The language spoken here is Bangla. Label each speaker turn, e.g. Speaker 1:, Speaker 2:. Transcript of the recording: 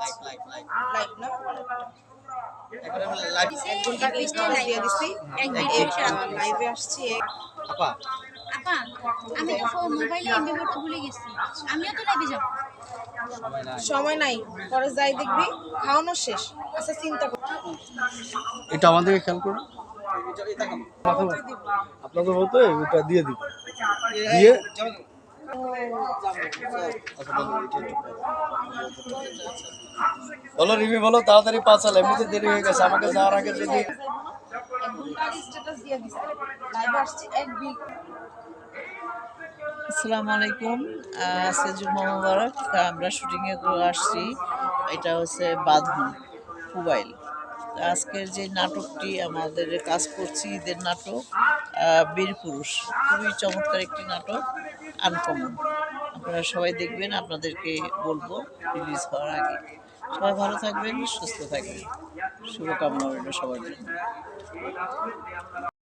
Speaker 1: লাইভ লাইভ লাইভ
Speaker 2: লাইভ না
Speaker 1: একবারে লাইভ
Speaker 2: এক ঘণ্টা দিয়ে দিছি। লাইভে আসছি।
Speaker 1: আপা।
Speaker 3: আপা আমি তো ফোন মোবাইলে এমবি ভুলে গেছি। আমিও তো লাইভে যাব।
Speaker 1: সময় নাই।
Speaker 2: পরে যাই দেখবি। খাওয়ানো শেষ। আচ্ছা চিন্তা কর।
Speaker 4: এটা আমাদেরকে খেয়াল করুন
Speaker 1: এটা।
Speaker 4: আপনাদের মতো ওটা দিয়ে দিব। দিয়ে
Speaker 1: বলো,
Speaker 4: রিমি বলো তাড়াতাড়ি পাঁচাল এমনিতে দেরি হয়ে গেছে আমাকে যাওয়ার আগে যদি
Speaker 5: আসসালামু আলাইকুম আজকে জুম্মা আমরা শুটিংয়ে আসছি এটা হচ্ছে বাঁধন মোবাইল আজকের যে নাটকটি আমাদের কাজ করছি ঈদের নাটক বীর পুরুষ খুবই চমৎকার একটি নাটক। আনকমন আপনারা সবাই দেখবেন, আপনাদেরকে বলব রিলিজ হওয়ার আগে। সবাই ভালো থাকবেন, সুস্থ থাকবেন। শুভকামনা রইল সবার জন্য।